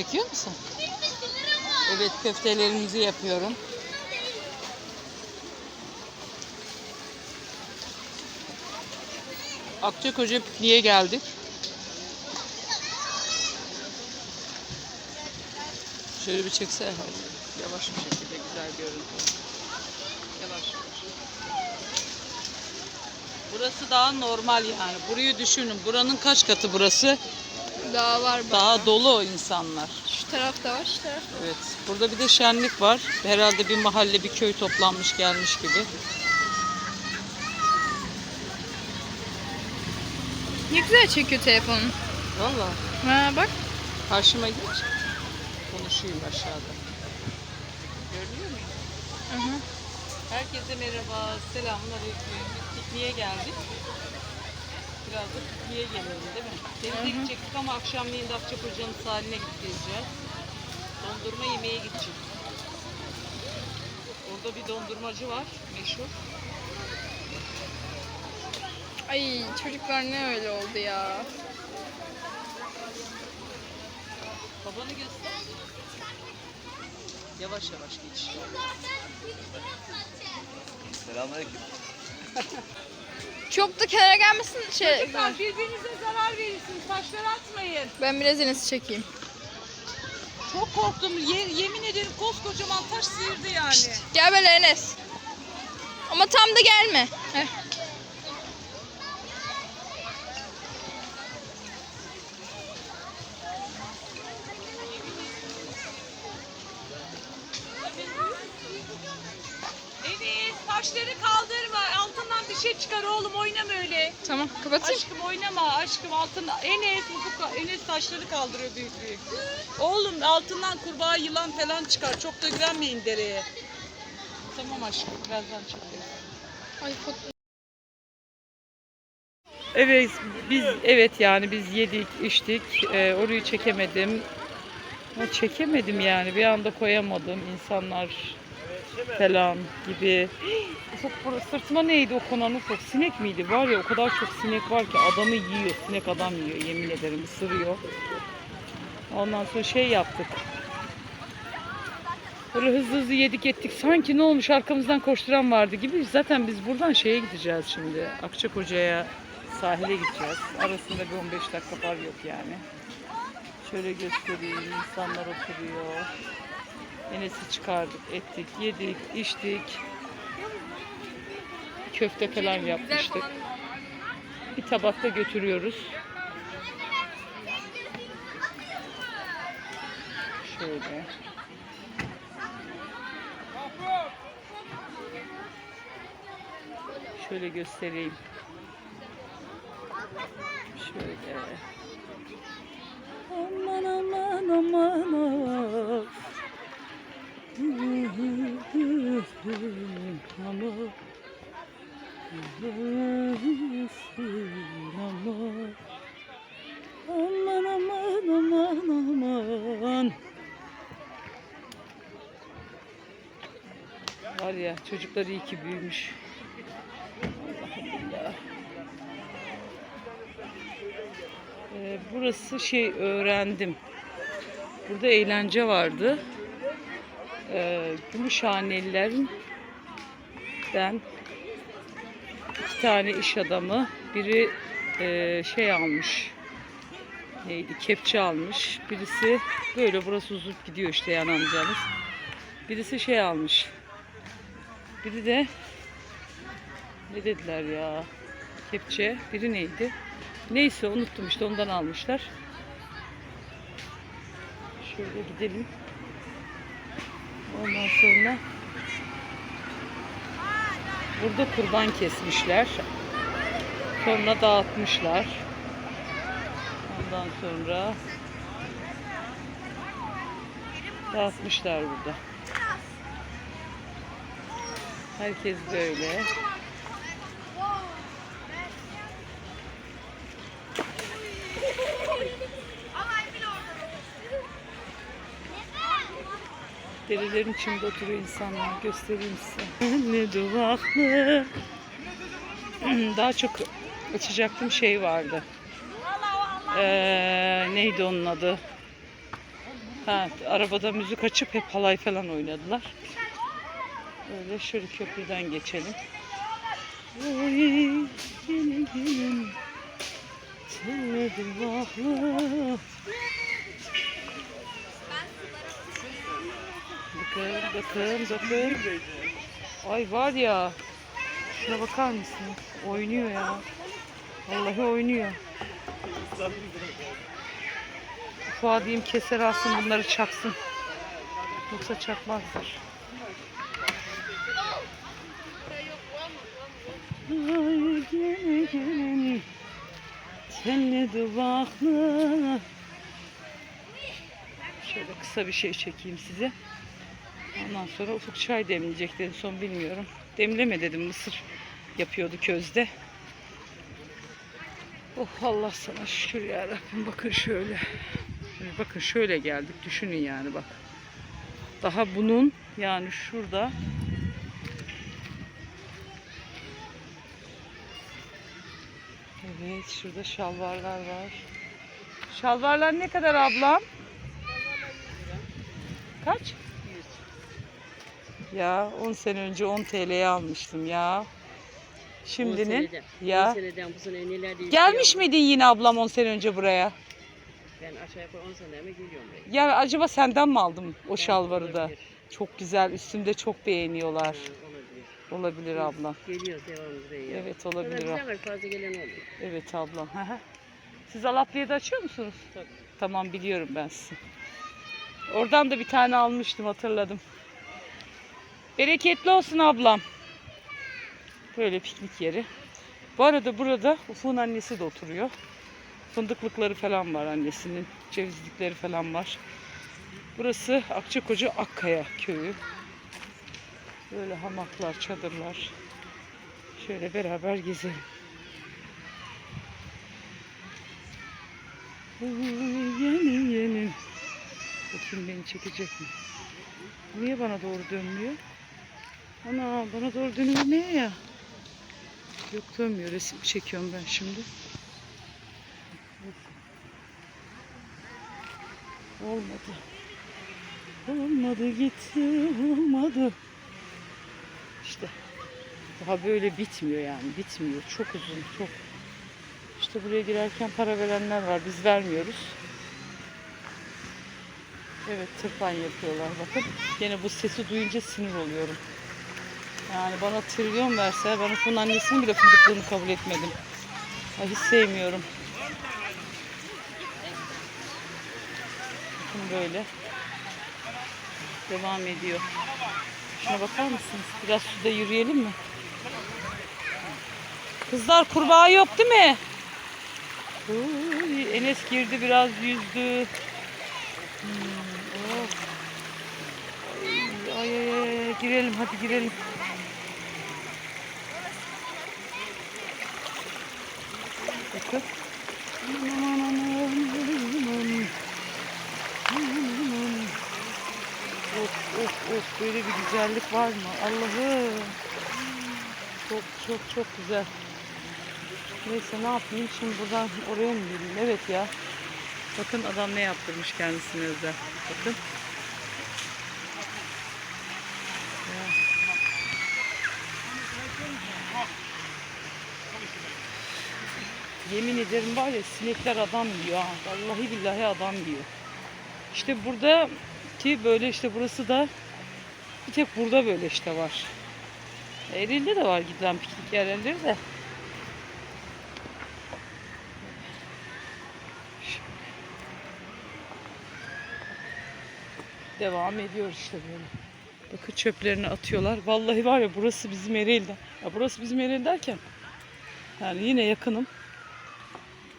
Çekiyor musun? Evet köftelerimizi yapıyorum. Akçakoca pikniğe geldik. Şöyle bir çekse. Yavaş bir şekilde güzel görüntü. Yavaş. Burası daha normal yani. Burayı düşünün. Buranın kaç katı burası? Daha var bak. Daha dolu insanlar. Şu tarafta var, şu tarafta. Evet. Burada bir de şenlik var. Herhalde bir mahalle, bir köy toplanmış gelmiş gibi. Ne güzel çekiyor telefonun. Valla. Ha bak. Karşıma geç. Konuşayım aşağıda. Görünüyor muyum? Hı hı. Herkese merhaba. Selamünaleyküm. Biz pikniğe geldik. Biraz da pikniğe gelelim değil mi? Denize gidecektik ama akşamleyin de Akçakoca'nın sahiline gideceğiz. Dondurma yemeye gideceğiz. Orada bir dondurmacı var. Meşhur. Ay çocuklar ne öyle oldu ya. Babanı göster. Yavaş yavaş geç. Selamünaleyküm. Çok da kenara gelmesin şey. Çocuklar birbirinize zarar verirsiniz. Taşları atmayın. Ben biraz Enes'i çekeyim. Çok korktum. Ye- yemin ederim koskocaman taş sıyırdı yani. Gel böyle Enes. Ama tam da gelme. Heh. Şey çıkar oğlum. Oynama öyle. Tamam kapatayım. Aşkım oynama. Aşkım altın. Enes, Ufuk, Enes taşları kaldırıyor büyük büyük. Oğlum altından kurbağa yılan falan çıkar. Çok da güvenmeyin dereye. Tamam aşkım. Birazdan çıkıyor. Ay. Evet biz evet yani biz yedik içtik Ee, orayı çekemedim Ha, çekemedim yani bir anda koyamadım insanlar falan gibi Ufuk burası sırtıma neydi o konan ufuk sinek miydi var ya o kadar çok sinek var ki adamı yiyor sinek adam yiyor yemin ederim ısırıyor ondan sonra şey yaptık Böyle hızlı hızlı yedik ettik. Sanki ne olmuş arkamızdan koşturan vardı gibi. Zaten biz buradan şeye gideceğiz şimdi. Akçakoca'ya sahile gideceğiz. Arasında bir 15 dakika var yok yani. Şöyle göstereyim. İnsanlar oturuyor. Enes'i çıkardık, ettik, yedik, içtik. Köfte falan yapmıştık. Bir tabakta götürüyoruz. Şöyle. Şöyle göstereyim. Şöyle. Aman aman aman of. Aman. Aman. Aman aman. Var ya çocuklar iyi ki büyümüş. Allah'ım ya. Ee, burası şey öğrendim. Burada eğlence vardı. Ee, Gümüşhanelilerden iki tane iş adamı. Biri e, şey almış neydi kepçe almış. Birisi böyle burası uzup gidiyor işte yan amcamız birisi şey almış. Biri de ne dediler ya kepçe. Biri neydi? Neyse unuttum işte ondan almışlar. Şöyle gidelim ondan sonra burada kurban kesmişler. Sonra dağıtmışlar. Ondan sonra dağıtmışlar burada. Herkes böyle Derelerin içinde oturuyor insanlar. Göstereyim size. ne duvaklı. Daha çok açacaktım şey vardı. Ee, neydi onun adı? Ha, arabada müzik açıp hep halay falan oynadılar. Öyle şöyle köprüden geçelim. Oy, gelin gelin. Telli duvaklı. Bakın, bakın, bakın. Ay var ya. Şuna bakar mısınız? Oynuyor ya. Vallahi oynuyor. Ufağa diyeyim keser alsın bunları çaksın. Yoksa çakmazdır. Ay gene gelin telli duvaklı Şöyle kısa bir şey çekeyim size. Ondan sonra Ufuk çay demleyecekti en son bilmiyorum. Demleme dedim mısır yapıyordu közde. Oh Allah sana şükür ya Rabbim. Bakın. Şöyle Bakın şöyle geldik. Düşünün yani bak. Daha bunun yani şurada Evet şurada şalvarlar var. Şalvarlar ne kadar ablam? Kaç? Ya 10 sene önce 10 TL'ye almıştım ya. Şimdinin ya. seneden bu sene neler değişiyor. Gelmiş miydin yine ablam 10 sene önce buraya? Ben aşağı yukarı 10 senede mi geliyorum buraya. Ya acaba senden mi aldım o şalvarı da? olabilir. Çok güzel. Üstümde çok beğeniyorlar. Ha, olabilir. Olabilir ablam. Geliyoruz devamlı buraya. ya. Evet olabilir. ab- var fazla gelen oluyor. Evet ablam. Siz Alaplıya'da açıyor musunuz? Tabii. Tamam biliyorum ben sizi. Oradan da bir tane almıştım hatırladım. Bereketli olsun ablam. Böyle piknik yeri. Bu arada burada Ufuk'un annesi de oturuyor. Fındıklıkları falan var annesinin. Cevizlikleri falan var. Burası Akçakoca Akkaya köyü. Böyle hamaklar, çadırlar. Şöyle beraber gezelim. Oy, Yeni yeni. Bakayım beni çekecek mi? Niye bana doğru dönmüyor? Ana bana doğru dönmüyor ya. Yok dönmüyor. Resim çekiyorum ben şimdi. Olmadı. Olmadı gitti olmadı. İşte daha böyle bitmiyor yani bitmiyor. Çok uzun çok. İşte buraya girerken para verenler var. Biz vermiyoruz. Evet tırpan yapıyorlar bakın. Gene bu sesi duyunca sinir oluyorum. Yani bana trilyon verse ben Ufuk'un annesinin bile fındıklığını kabul etmedim. Ay hiç sevmiyorum. Bakın böyle. Devam ediyor. Şuna bakar mısınız? Biraz suda yürüyelim mi? Kızlar kurbağa yok değil mi? Uy, Enes girdi biraz yüzdü. Hmm, oh. Ay, ay, ay, girelim hadi girelim. Aman. Of of of böyle bir güzellik var mı? Allah'ım. Çok çok çok güzel. Neyse ne yapayım şimdi buradan oraya mı yürüyeyim? Evet ya. Bakın adam ne yaptırmış kendisine özel. Bakın. Yemin ederim var ya sinekler adam yiyor ha. Vallahi billahi adam yiyor. İşte burada ki böyle işte burası da bir tek burada böyle işte var. Eril'de de var gidilen piknik yerleri de. Devam ediyor işte böyle. Bakın çöplerini atıyorlar. Vallahi var ya burası bizim Ereğli'de. Ya burası bizim Ereğli derken yani yine yakınım.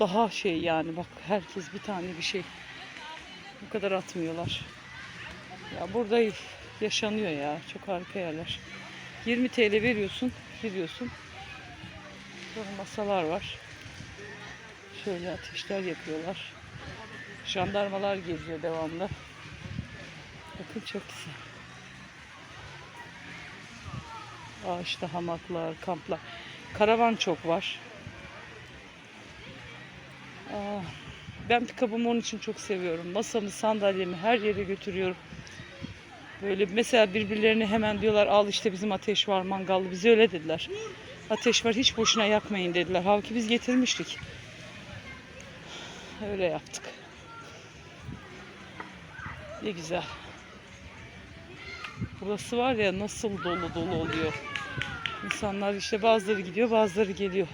Daha şey yani bak herkes bir tane bir şey. Bu kadar atmıyorlar. Ya burada yaşanıyor ya. Çok harika yerler. 20 TL veriyorsun, giriyorsun. Böyle masalar var. Şöyle ateşler yapıyorlar. Jandarmalar geziyor devamlı. Bakın çok güzel. Ağaçta hamaklar, kamplar. Karavan çok var. Ben pikabımı onun için çok seviyorum. Masamı, sandalyemi her yere götürüyorum. Böyle mesela birbirlerine hemen diyorlar al işte bizim ateş var mangallı. Bize öyle dediler. Ateş var hiç boşuna yakmayın dediler. Halbuki biz getirmiştik. Öyle yaptık. Ne güzel. Burası var ya nasıl dolu dolu oluyor. İnsanlar işte bazıları gidiyor bazıları geliyor.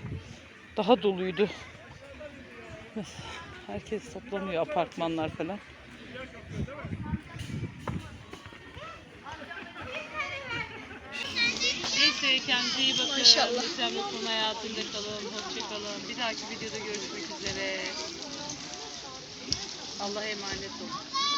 Daha doluydu. Herkes toplanıyor apartmanlar falan. Neyse kendinize iyi bakın. Maşallah. Lütfen mutluluğun hayatında kalın. Hoşça kalın. Bir dahaki videoda görüşmek üzere. Allah'a emanet olun.